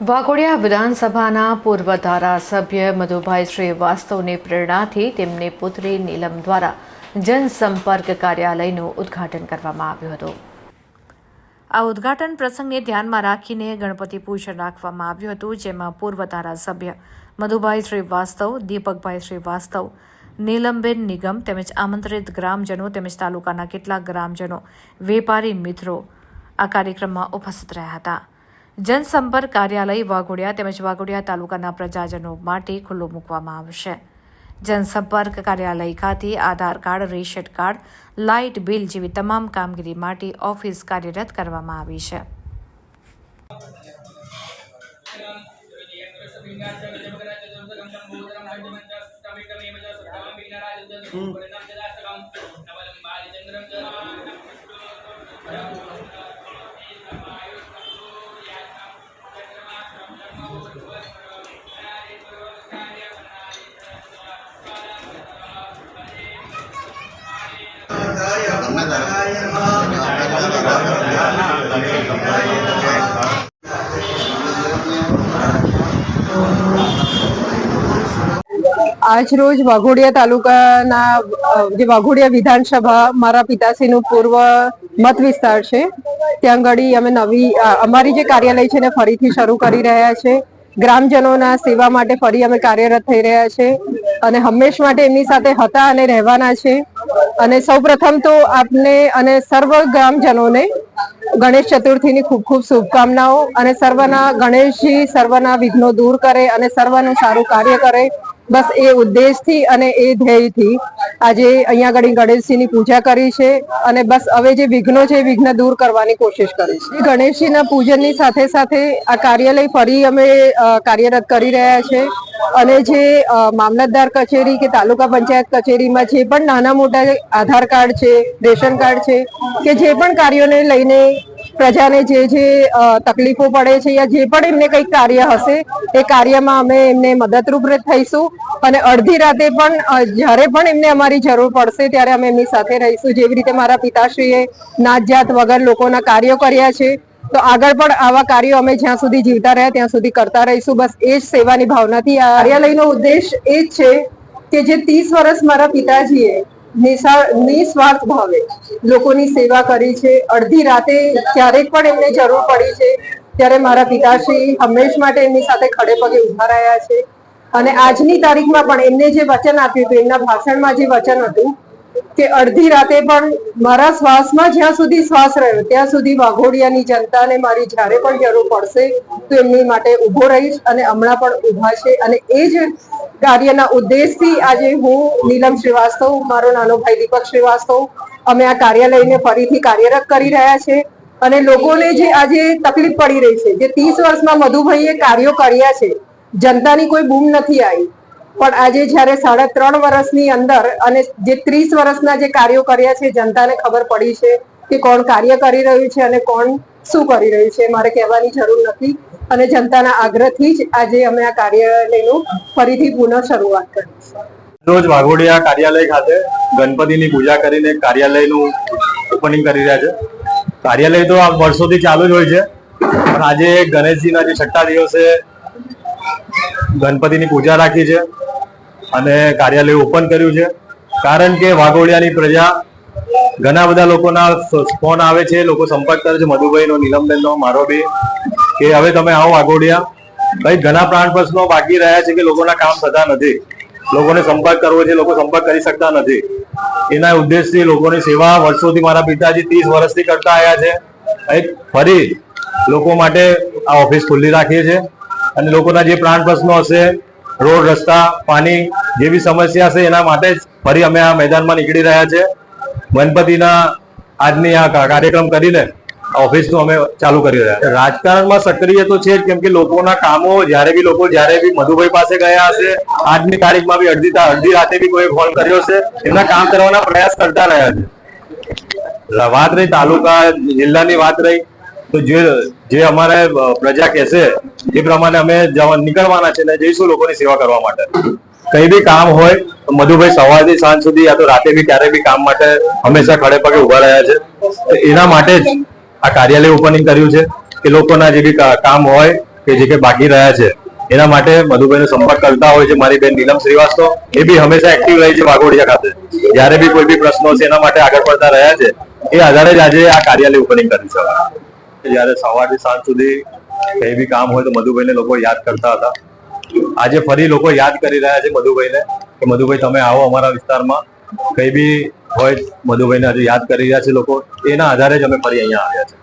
વાઘોડિયા વિધાનસભાના પૂર્વ ધારાસભ્ય મધુભાઈ શ્રીવાસ્તવની પ્રેરણાથી તેમની પુત્રી નીલમ દ્વારા જનસંપર્ક કાર્યાલયનું ઉદ્ઘાટન કરવામાં આવ્યું હતું. આ ઉદ્ઘાટન પ્રસંગે ધ્યાનમાં રાખીને ગણપતિ પૂજન રાખવામાં આવ્યું હતું, જેમાં પૂર્વ ધારાસભ્ય મધુભાઈ શ્રીવાસ્તવ, દીપકભાઈ શ્રીવાસ્તવ, નીલમબેન નિગમ તેમજ આમંત્રિત ગ્રામજનો તેમજ તાલુકાના કેટલાક ગ્રામજનો, વેપારી મિત્રો આ કાર્યક્રમમાં ઉપસ્થિત રહ્યા હતા. જનસંપર્ક કાર્યાલય વાઘોડિયા તેમજ વાઘોડિયા તાલુકાના પ્રજાજનો માટે ખુલ્લું મૂકવામાં આવશે. જનસંપર્ક કાર્યાલય ખાતે Aadhaar card, ration card, light bill જેવી તમામ કામગીરી માટે ઓફિસ કાર્યરત કરવામાં આવી છે. આજ રોજ વાઘોડિયા તાલુકાના જે વાઘોડિયા વિધાનસભા મારા પિતાશ્રીનું પૂર્વ મત વિસ્તાર છે, ત્યાં આગળ અમે નવી અમારી જે કાર્યાલય છે ને ફરીથી શરૂ કરી રહ્યા છે. ગ્રામજનોના સેવા માટે ફરી અમે કાર્યરત થઈ રહ્યા છે અને હંમેશ માટે એમની સાથે હતા અને રહેવાના છે. અને સૌપ્રથમ તો આપને અને સર્વ ગ્રામજનોને ગણેશ ચતુર્થીની ખૂબ ખૂબ શુભકામનાઓ અને સર્વના ગણેશજી સર્વના વિઘ્નો દૂર કરે અને સર્વનું સારું કાર્ય કરે બસ એ ઉદ્દેશથી અને એ ધ્યેયથી આજે અહીંયા આગળ ગણેશજીની પૂજા કરી છે અને બસ હવે જે વિઘ્નો છે એ વિઘ્ન દૂર કરવાની કોશિશ કરી છે. ગણેશજીના પૂજનની સાથે સાથે આ કાર્યાલય ફરી અમે કાર્યરત કરી રહ્યા છે અને જે મામલતદાર કચેરી કે તાલુકા પંચાયત કચેરીમાં જે પણ નાના મોટા આધાર કાર્ડ છે, રેશન કાર્ડ છે કે જે પણ કાર્યોને લઈને પ્રજાને જે જે તકલીફો પડે છે યા જે પણ એમને કંઈક કાર્ય હશે, એ કાર્યમાં અમે એમને મદદરૂપ થઈશું. અને અડધી રાતે પણ જ્યારે પણ એમને અમારી જરૂર પડશે, ત્યારે અમે એમની સાથે રહીશું. જેવી રીતે મારા પિતાશ્રીએ નાત વગર લોકોના કાર્યો કર્યા છે, તો આગળ પણ આવા કાર્યો અમે જ્યાં સુધી જીવતા રહ્યા, ત્યાં સુધી કરતા રહીશું. બસ એ જ સેવાની ભાવનાથી આ કાર્યાલયનો ઉદ્દેશ એ જ છે કે જે ત્રીસ વર્ષ મારા પિતાજીએ નિસ્વાર્થ ભાવે. લોકોની સેવા કરી છે. અડધી રાતે ક્યારેક પણ એમને જરૂર પડી છે. ત્યારે મારા પિતાશ્રી હંમેશ માટે એમની સાથે ખડે પગે ઊભા રહ્યા છે. અને આજની તારીખમાં પણ એમને જે વચન આપ્યું હતું, એમના ભાષણમાં જે વચન હતું કે અડધી રાતે પણ મારા શ્વાસમાં જ્યાં સુધી શ્વાસ રહ્યો, ત્યાં સુધી વાઘોડિયાની જનતાને મારી જ્યારે પણ જરૂર પડશે, તો એમની માટે ઊભો રહીશ અને હમણાં પણ ઊભા છે. અને એ જ કાર્યના ઉદ્દેશથી આજે હું નીલમ શ્રીવાસ્તવ, મારો નાનો ભાઈ દીપક શ્રીવાસ્તવ, અમે આ કાર્યાલયને ફરીથી કાર્યરત કરી રહ્યા છે. અને લોકોને જે આજે તકલીફ પડી રહી છે, જે ત્રીસ વર્ષમાં મધુભાઈએ કાર્યો કર્યા છે, જનતાની કોઈ બૂમ નથી આવી. પણ આજે જ્યારે સાડા ત્રણ વર્ષની અંદર અને જે ત્રીસ વર્ષના જે કાર્યો કર્યા છે, જનતાને ખબર પડી છે કે કોણ કાર્ય કરી રહ્યું છે અને કોણ શું કરી રહ્યું છે, મારે કહેવાની જરૂર નથી. અને જનતાના આગ્રહથી જ આજે અમે આ કાર્યાલયનું ફરીથી પુનઃ શરૂઆત કરી રોજ વાઘોડિયા કાર્યાલય ખાતે ગણપતિની પૂજા કરીને કાર્યાલયનું ઓપનિંગ કરી રહ્યા છે. કાર્યાલય તો આ વર્ષોથી ચાલુ જ હોય છે, પણ આજે ગણેશજીના જે છઠ્ઠા દિવસે ગણપતિની પૂજા રાખી છે. અને કાર્યાલય ઓપન કર્યું છે. કારણ કે વાઘોડિયાની પ્રજા, ઘણા બધા લોકોના ફોન આવે છે, લોકો સંપર્ક કરે છે. મધુભાઈનો, નીલમબેનનો, મારો બી, કે હવે તમે આવો વાઘોડિયા. ભાઈ, ઘણા પ્રાણ પ્રશ્નો બાકી રહ્યા છે કે લોકોના કામ થતા નથી. લોકોને સંપર્ક કરવો છે, લોકો સંપર્ક કરી શકતા નથી. એના ઉદ્દેશથી લોકોની સેવા વર્ષોથી મારા પિતાજી ત્રીસ વર્ષથી કરતા આવ્યા છે. એક ફરી લોકો માટે આ ઓફિસ ખુલ્લી રાખીએ છીએ અને લોકોના જે પ્રાણ પ્રશ્નો હશે રોડ, રસ્તા, પાણી જેવી સમસ્યા છે એના માટે જ ફરી અમે આ મેદાનમાં નીકળી રહ્યા છે. ગણપતિના આજની આ કાર્યક્રમ કરીને ઓફિસનું અમે ચાલુ કરી રહ્યા છે. રાજકારણમાં સક્રિય તો છે કેમ કે લોકોના કામો, જ્યારે બી લોકો, જ્યારે બી મધુભાઈ પાસે ગયા હશે, આજની તારીખમાં બી અડધી અડધી રાતે બી કોઈ ફોન કર્યો છે. એમના કામ કરવાના પ્રયાસ કરતા રહ્યા છે. વાત રહી તાલુકા, જિલ્લાની વાત રહી. તો જે જે અમારે પ્રજા કહેશે એ પ્રમાણે અમે નીકળવાના છે જઈશું લોકોની સેવા કરવા માટે. કઈ બી કામ હોય મધુભાઈ સવારથી સાંજ સુધી યા તો રાતે બી ક્યારે બી કામ માટે હંમેશા ખડે પગે ઊભા રહ્યા છે. એના માટે જ આ કાર્યાલય ઓપનિંગ કર્યું છે કે લોકોના જે બી કામ હોય કે જે કે બાકી રહ્યા છે, એના માટે મધુભાઈનો સંપર્ક કરતા હોય છે મારી બેન નીલમ શ્રીવાસ્તવ, એ બી હંમેશા એક્ટિવ રહી છે વાઘોડિયા ખાતે. જ્યારે બી કોઈ બી પ્રશ્નો છે એના માટે આગળ પડતા રહ્યા છે, એ આધારે જ આજે આ કાર્યાલય ઓપનિંગ કર્યું છે. જ્યારે સવારથી સાંજ સુધી કઈ બી કામ હોય તો મધુભાઈને લોકો યાદ કરતા હતા. આજે ફરી લોકો યાદ કરી રહ્યા છે મધુભાઈને કે મધુભાઈ, તમે આવો અમારા વિસ્તારમાં. કઈ બી હોય મધુભાઈને આજે યાદ કરી રહ્યા છે લોકો. એના આધારે જ અમે ફરી અહીંયા આવ્યા છે